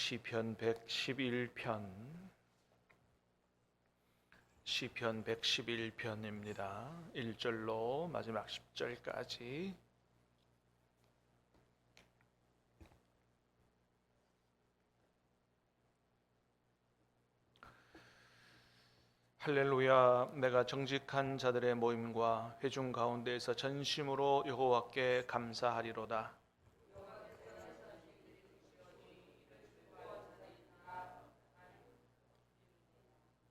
시편 111편 시편 111편입니다. 1절로 마지막 10절까지 할렐루야 내가 정직한 자들의 모임과 회중 가운데에서 전심으로 여호와께 감사하리로다.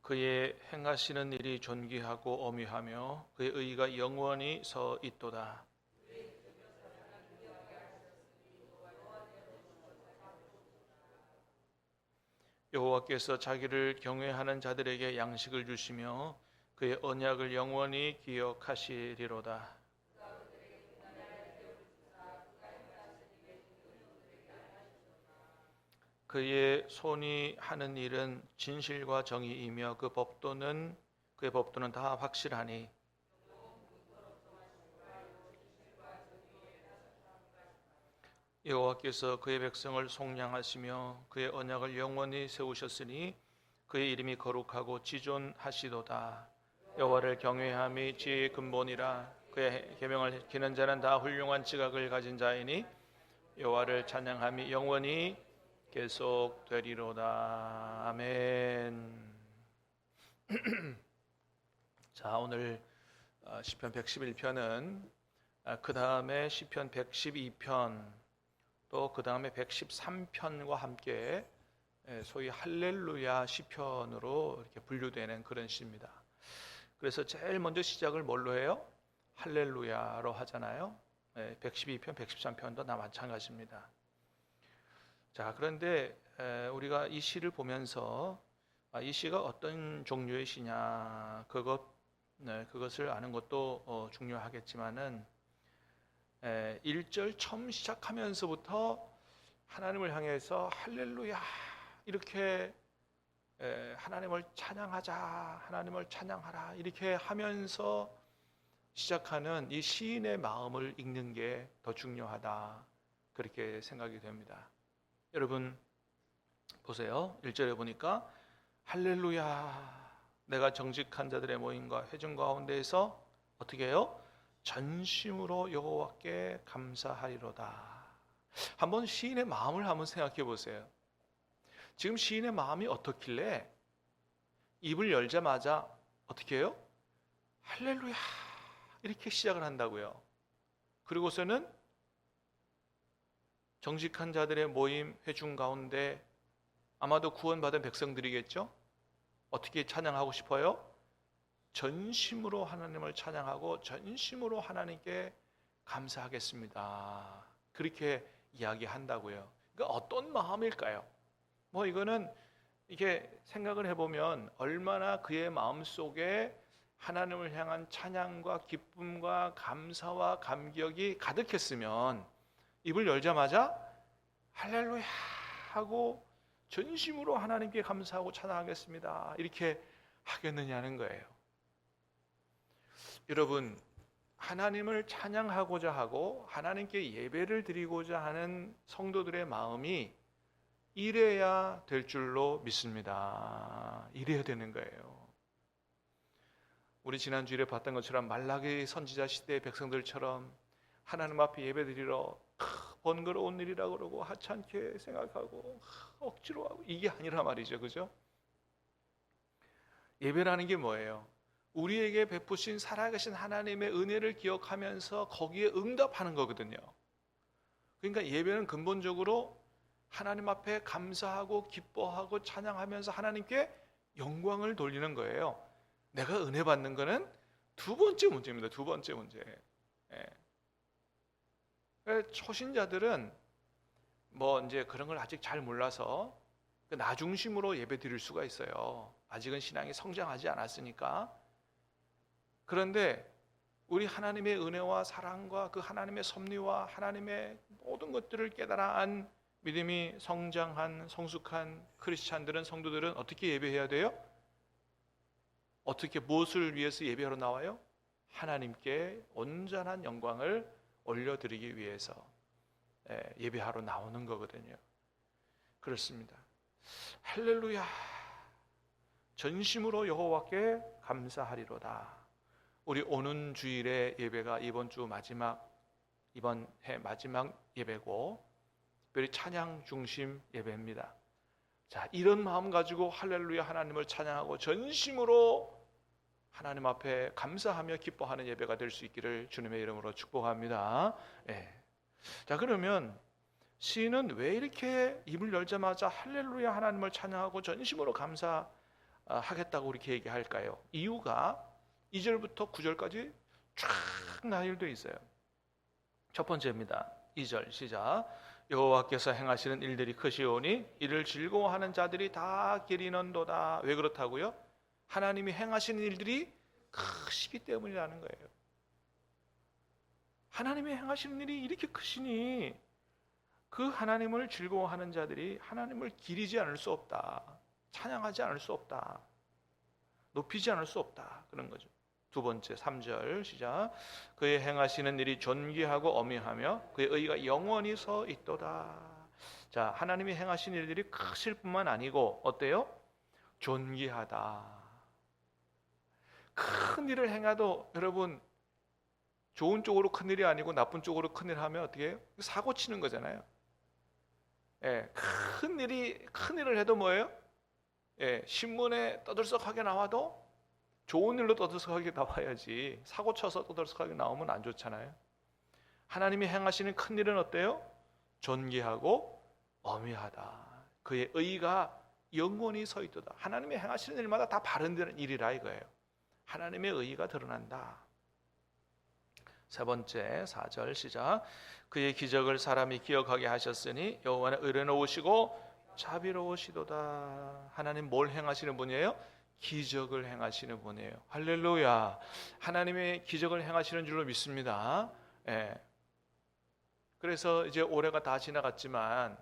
그의 행하시는 일이 존귀하고 어미하며 그의 의가 영원히 서 있도다. 여호와께서 자기를 경외하는 자들에게 양식을 주시며 그의 언약을 영원히 기억하시리로다. 그의 손이 하는 일은 진실과 정의이며 그 법도는 그의 법도는 다 확실하니 여호와께서 그의 백성을 속량하시며 그의 언약을 영원히 세우셨으니 그의 이름이 거룩하고 지존하시도다. 여호와를 경외함이 지혜의 근본이라 그의 계명을 지키는 자는 다 훌륭한 지각을 가진 자이니 여호와를 찬양함이 영원히 계속 되리로다. 아멘. 자, 오늘 어, 시편 111편은 그 다음에 시편 112편 또 그 다음에 113편과 함께 예, 소위 할렐루야 시편으로 이렇게 분류되는 그런 시입니다. 그래서 제일 먼저 시작을 뭘로 해요? 할렐루야로 하잖아요. 112편, 113편도 다 마찬가지입니다. 자, 그런데 우리가 이 시를 보면서 아, 이 시가 어떤 종류의 시냐 그것 네, 그것을 아는 것도 어, 중요하겠지만은 1절 처음 시작하면서부터 하나님을 향해서 할렐루야 이렇게 하나님을 찬양하자 하나님을 찬양하라 이렇게 하면서 시작하는 이 시인의 마음을 읽는 게 더 중요하다 그렇게 생각이 됩니다. 여러분 보세요. 1절에 보니까 할렐루야 내가 정직한 자들의 모임과 회중 가운데에서 어떻게 해요? 전심으로 여호와께 감사하리로다. 한번 시인의 마음을 한번 생각해 보세요. 지금 시인의 마음이 어떻길래 입을 열자마자 어떻게 해요? 할렐루야 이렇게 시작을 한다고요. 그리고서는 정직한 자들의 모임 회중 가운데 아마도 구원받은 백성들이겠죠? 어떻게 찬양하고 싶어요? 전심으로 하나님을 찬양하고 전심으로 하나님께 감사하겠습니다. 그렇게 이야기한다고요. 그러니까 어떤 마음일까요? 뭐 이거는 이게 생각을 해보면 얼마나 그의 마음 속에 하나님을 향한 찬양과 기쁨과 감사와 감격이 가득했으면 입을 열자마자 할렐루야 하고 전심으로 하나님께 감사하고 찬양하겠습니다. 이렇게 하겠느냐는 거예요. 여러분, 하나님을 찬양하고자 하고 하나님께 예배를 드리고자 하는 성도들의 마음이 이래야 될 줄로 믿습니다. 이래야 되는 거예요. 우리 지난주에 봤던 것처럼 말라기 선지자 시대의 백성들처럼 하나님 앞에 예배 드리러 번거로운 일이라 그러고 하찮게 생각하고 억지로 하고 이게 아니라 말이죠. 그죠? 예배라는 게 뭐예요? 우리에게 베푸신 살아계신 하나님의 은혜를 기억하면서 거기에 응답하는 거거든요. 그러니까 예배는 근본적으로 하나님 앞에 감사하고 기뻐하고 찬양하면서 하나님께 영광을 돌리는 거예요. 내가 은혜 받는 거는 두 번째 문제입니다. 두 번째 문제. 예. 초신자들은 뭐 이제 그런 걸 아직 잘 몰라서 그나 중심으로 예배 드릴 수가 있어요. 아직은 신앙이 성장하지 않았으니까. 그런데 우리 하나님의 은혜와 사랑과 그 하나님의 섭리와 하나님의 모든 것들을 깨달아 안 믿음이 성장한 성숙한 크리스찬들은 성도들은 어떻게 예배해야 돼요? 어떻게 무엇을 위해서 예배하러 나와요? 하나님께 온전한 영광을 올려드리기 위해서 예, 예배하러 나오는 거거든요. 그렇습니다. 할렐루야. 전심으로 여호와께 감사하리로다. 우리 오는 주일의 예배가 이번 주 마지막 이번 해 마지막 예배고 특별히 찬양 중심 예배입니다. 자, 이런 마음 가지고 할렐루야 하나님을 찬양하고 전심으로 하나님 앞에 감사하며 기뻐하는 예배가 될 수 있기를 주님의 이름으로 축복합니다. 예. 자, 그러면 시인은 왜 이렇게 입을 열자마자 할렐루야 하나님을 찬양하고 전심으로 감사하겠다고 이렇게 얘기할까요? 이유가 2절부터 9절까지 쫙 나열되어 있어요. 첫 번째입니다. 2절 시작. 여호와께서 행하시는 일들이 크시오니 이를 즐거워하는 자들이 다 기리는도다. 왜 그렇다고요? 하나님이 행하시는 일들이 크시기 때문이라는 거예요. 하나님이 행하시는 일이 이렇게 크시니 그 하나님을 즐거워하는 자들이 하나님을 기리지 않을 수 없다. 찬양하지 않을 수 없다. 높이지 않을 수 없다. 그런 거죠. 두 번째 3절 시작. 그의 행하시는 일이 존귀하고 어미하며 그의 의가 영원히 서 있도다. 자, 하나님이 행하신 일들이 크실 뿐만 아니고 어때요? 존귀하다. 큰 일을 행해도 여러분 좋은 쪽으로 큰 일이 아니고 나쁜 쪽으로 큰 일 하면 어떻게 해요? 사고 치는 거잖아요. 예, 큰 일이 큰 일을 해도 뭐예요? 예, 신문에 떠들썩하게 나와도 좋은 일로 떠들썩하게 나와야지 사고 쳐서 떠들썩하게 나오면 안 좋잖아요. 하나님이 행하시는 큰 일은 어때요? 존귀하고 어미하다. 그의 의가 영원히 서 있도다. 하나님이 행하시는 일마다 다 바른되는 일이라 이거예요. 하나님의 의가 드러난다. 세 번째 4절 시작. 그의 기적을 사람이 기억하게 하셨으니 여호와는 의로우시고 자비로우시도다. 하나님 뭘 행하시는 분이에요? 기적을 행하시는 분이에요. 할렐루야. 하나님의 기적을 행하시는 줄로 믿습니다. 예. 그래서 이제 올해가 다 지나갔지만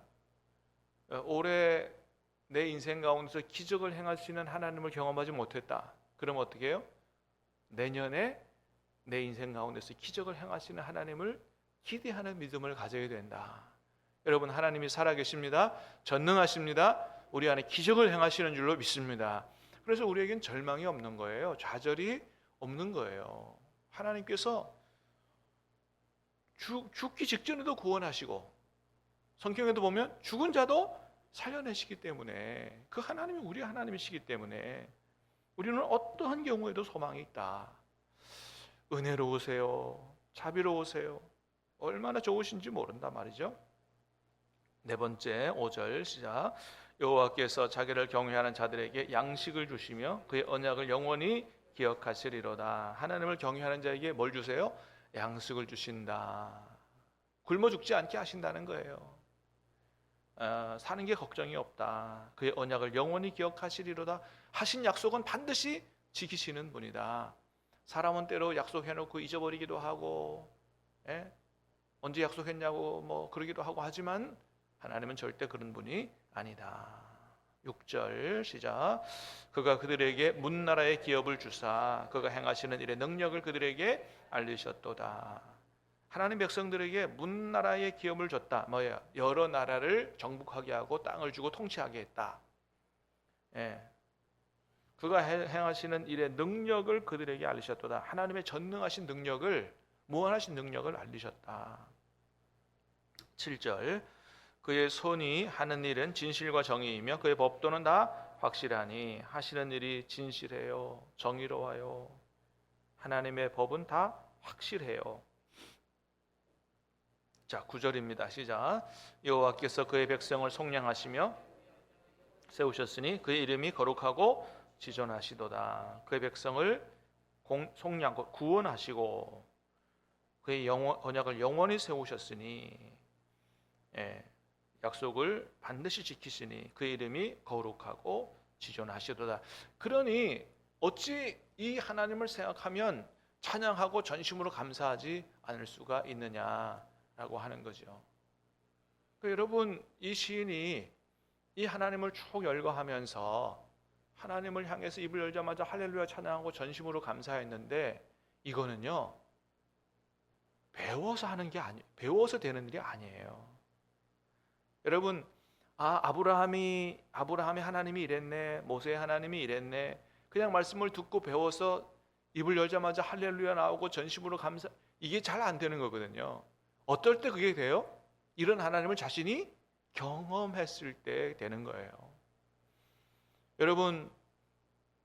어, 올해 내 인생 가운데서 기적을 행하시는 하나님을 경험하지 못했다. 그럼 어떻게 해요? 내년에 내 인생 가운데서 기적을 행하시는 하나님을 기대하는 믿음을 가져야 된다. 여러분 하나님이 살아계십니다. 전능하십니다. 우리 안에 기적을 행하시는 줄로 믿습니다. 그래서 우리에겐 절망이 없는 거예요. 좌절이 없는 거예요. 하나님께서 죽, 죽기 직전에도 구원하시고 성경에도 보면 죽은 자도 살려내시기 때문에 그 하나님이 우리 하나님이시기 때문에 우리는 어떠한 경우에도 소망이 있다. 은혜로우세요. 자비로우세요. 얼마나 좋으신지 모른다 말이죠. 네 번째 5절 시작. 여호와께서 자기를 경외하는 자들에게 양식을 주시며 그의 언약을 영원히 기억하시리로다. 하나님을 경외하는 자에게 뭘 주세요? 양식을 주신다. 굶어 죽지 않게 하신다는 거예요. 어, 사는 게 걱정이 없다. 그의 언약을 영원히 기억하시리로다. 하신 약속은 반드시 지키시는 분이다. 사람은 때로 약속해놓고 잊어버리기도 하고, 예? 언제 약속했냐고 뭐 그러기도 하고 하지만 하나님은 절대 그런 분이 아니다. 6절 시작. 그가 그들에게 문나라의 기업을 주사 그가 행하시는 일의 능력을 그들에게 알리셨도다. 하나님 백성들에게 문나라의 기업을 줬다. 뭐야? 여러 나라를 정복하게 하고 땅을 주고 통치하게 했다. 예. 그가 행하시는 일의 능력을 그들에게 알리셨도다. 하나님의 전능하신 능력을 무한하신 능력을 알리셨다. 7절 그의 손이 하는 일은 진실과 정의이며 그의 법도는 다 확실하니 하시는 일이 진실해요. 정의로워요. 하나님의 법은 다 확실해요. 자, 9절입니다. 시작. 여호와께서 그의 백성을 속량하시며 세우셨으니 그의 이름이 거룩하고 지존하시도다. 그의 백성을 공, 속량 구원하시고 그의 영원, 언약을 영원히 세우셨으니 예, 약속을 반드시 지키시니 그의 이름이 거룩하고 지존하시도다. 그러니 어찌 이 하나님을 생각하면 찬양하고 전심으로 감사하지 않을 수가 있느냐 라고 하는 거죠. 그 여러분 이 시인이 이 하나님을 쭉 열거하면서 하나님을 향해서 입을 열자마자 할렐루야 찬양하고 전심으로 감사했는데 이거는요 배워서 하는 게 아니 배워서 되는 일이 아니에요. 여러분 아 아브라함이 아브라함의 하나님이 이랬네 모세의 하나님이 이랬네 그냥 말씀을 듣고 배워서 입을 열자마자 할렐루야 나오고 전심으로 감사 이게 잘 안 되는 거거든요. 어떨 때 그게 돼요? 이런 하나님을 자신이 경험했을 때 되는 거예요. 여러분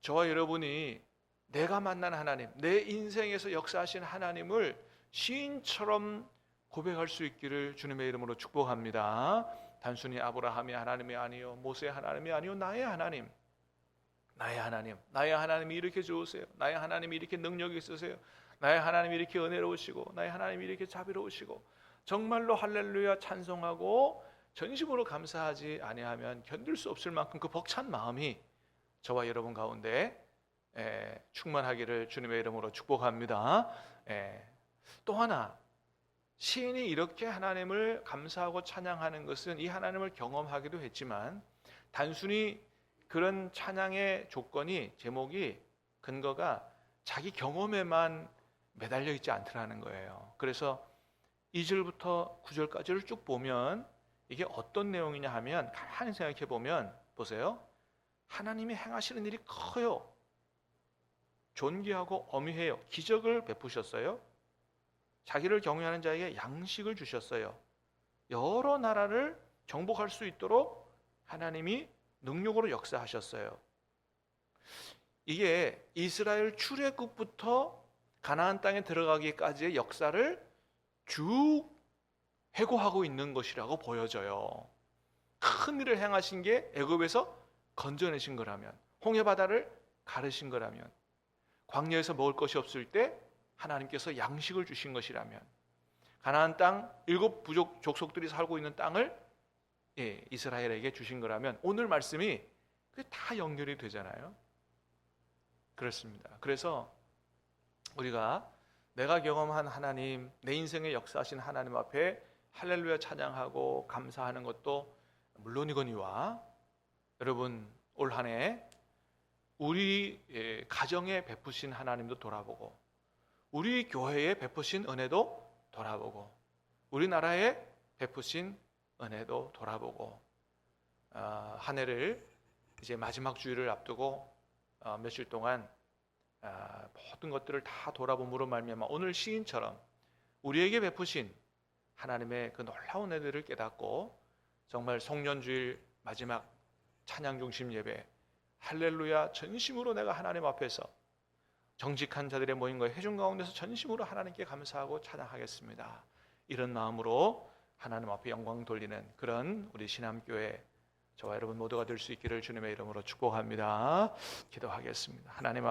저와 여러분이 내가 만난 하나님, 내 인생에서 역사하신 하나님을 시인처럼 고백할 수 있기를 주님의 이름으로 축복합니다. 단순히 아브라함이 하나님이 아니요, 모세의 하나님이 아니요, 나의 하나님. 나의 하나님, 나의 하나님이 이렇게 좋으세요. 나의 하나님이 이렇게 능력이 있으세요. 나의 하나님이 이렇게 은혜로우시고, 나의 하나님이 이렇게 자비로우시고, 정말로 할렐루야 찬송하고 전심으로 감사하지 아니하면 견딜 수 없을 만큼 그 벅찬 마음이 저와 여러분 가운데 에, 충만하기를 주님의 이름으로 축복합니다. 에, 또 하나 시인이 이렇게 하나님을 감사하고 찬양하는 것은 이 하나님을 경험하기도 했지만 단순히 그런 찬양의 조건이 제목이 근거가 자기 경험에만 매달려 있지 않더라는 거예요. 그래서 2절부터 9절까지를 쭉 보면 이게 어떤 내용이냐 하면 가만히 생각해 보면 보세요. 하나님이 행하시는 일이 커요. 존귀하고 어미해요. 기적을 베푸셨어요. 자기를 경외하는 자에게 양식을 주셨어요. 여러 나라를 정복할 수 있도록 하나님이 능력으로 역사하셨어요. 이게 이스라엘 출애굽부터 가나안 땅에 들어가기까지의 역사를 쭉 회고하고 있는 것이라고 보여져요. 큰 일을 행하신 게 애굽에서 건져내신 거라면 홍해 바다를 가르신 거라면 광야에서 먹을 것이 없을 때 하나님께서 양식을 주신 것이라면 가나안 땅 일곱 부족 족속들이 살고 있는 땅을 예, 이스라엘에게 주신 거라면 오늘 말씀이 다 연결이 되잖아요. 그렇습니다. 그래서 우리가 내가 경험한 하나님, 내 인생에 역사하신 하나님 앞에 할렐루야 찬양하고 감사하는 것도 물론이거니와 여러분 올 한 해 우리 예, 가정에 베푸신 하나님도 돌아보고 우리 교회에 베푸신 은혜도 돌아보고 우리나라에 베푸신 은혜도 돌아보고 어, 한 해를 이제 마지막 주일을 앞두고 어, 며칠 동안 어, 모든 것들을 다 돌아봄으로 말미암아 오늘 시인처럼 우리에게 베푸신 하나님의 그 놀라운 은혜들을 깨닫고 정말 송년주일 마지막 찬양 중심 예배 할렐루야 전심으로 내가 하나님 앞에서 정직한 자들의 모임과 회중 가운데서 전심으로 하나님께 감사하고 찬양하겠습니다. 이런 마음으로 하나님 앞에 영광 돌리는 그런 우리 신암교회 저와 여러분 모두가 될 수 있기를 주님의 이름으로 축복합니다. 기도하겠습니다. 하나님 앞